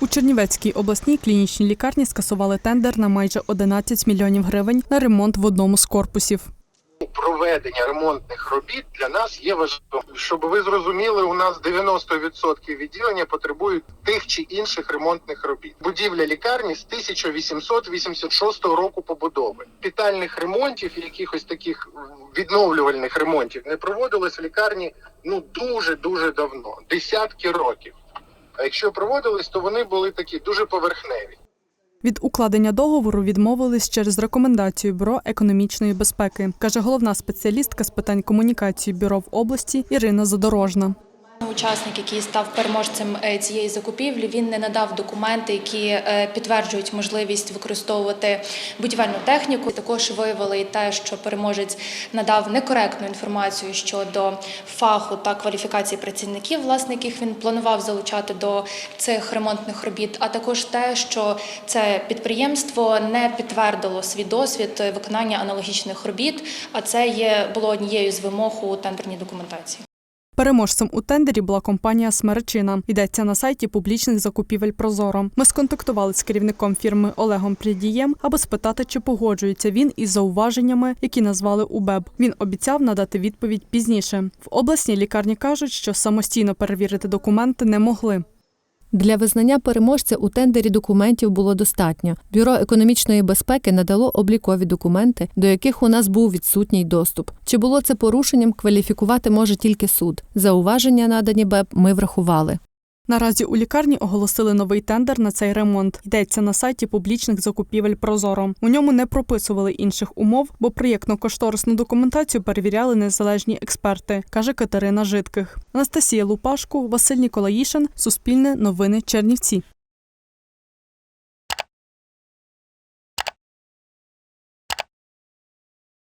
У Чернівецькій обласній клінічній лікарні скасували тендер на майже 11 мільйонів гривень на ремонт в одному з корпусів. проведення ремонтних робіт для нас є важливим. Щоб ви зрозуміли, у нас 90% відділення потребують тих чи інших ремонтних робіт. Будівля лікарні з 1886 року побудови. Капітальних ремонтів, якихось таких відновлювальних ремонтів не проводилось в лікарні ну дуже дуже давно, десятки років. А якщо проводились, то вони були такі дуже поверхневі. Від укладення договору відмовились через рекомендацію Бюро економічної безпеки, каже головна спеціалістка з питань комунікації бюро в області Ірина Задорожна. Учасник, який став переможцем е, цієї закупівлі, він не надав документи, які е, підтверджують можливість використовувати будівельну техніку. Також виявили і те, що переможець надав некоректну інформацію щодо фаху та кваліфікації працівників, власне, яких він планував залучати до цих ремонтних робіт, а також те, що це підприємство не підтвердило свій досвід виконання аналогічних робіт. А це є було однією з вимог у тендерній документації. Переможцем у тендері була компанія Смеречина. Йдеться на сайті публічних закупівель Прозоро. Ми сконтактували з керівником фірми Олегом Придієм, аби спитати, чи погоджується він із зауваженнями, які назвали УБЕБ. Він обіцяв надати відповідь пізніше. В обласній лікарні кажуть, що самостійно перевірити документи не могли. Для визнання переможця у тендері документів було достатньо. Бюро економічної безпеки надало облікові документи, до яких у нас був відсутній доступ. Чи було це порушенням, кваліфікувати може тільки суд. Зауваження надані БЕП ми врахували. Наразі у лікарні оголосили новий тендер на цей ремонт. Йдеться на сайті публічних закупівель Прозоро. У ньому не прописували інших умов, бо проєктно-кошторисну документацію перевіряли незалежні експерти, каже Катерина Житких. Анастасія Лупашку, Василь Ніколаїшин, Суспільне новини Чернівці.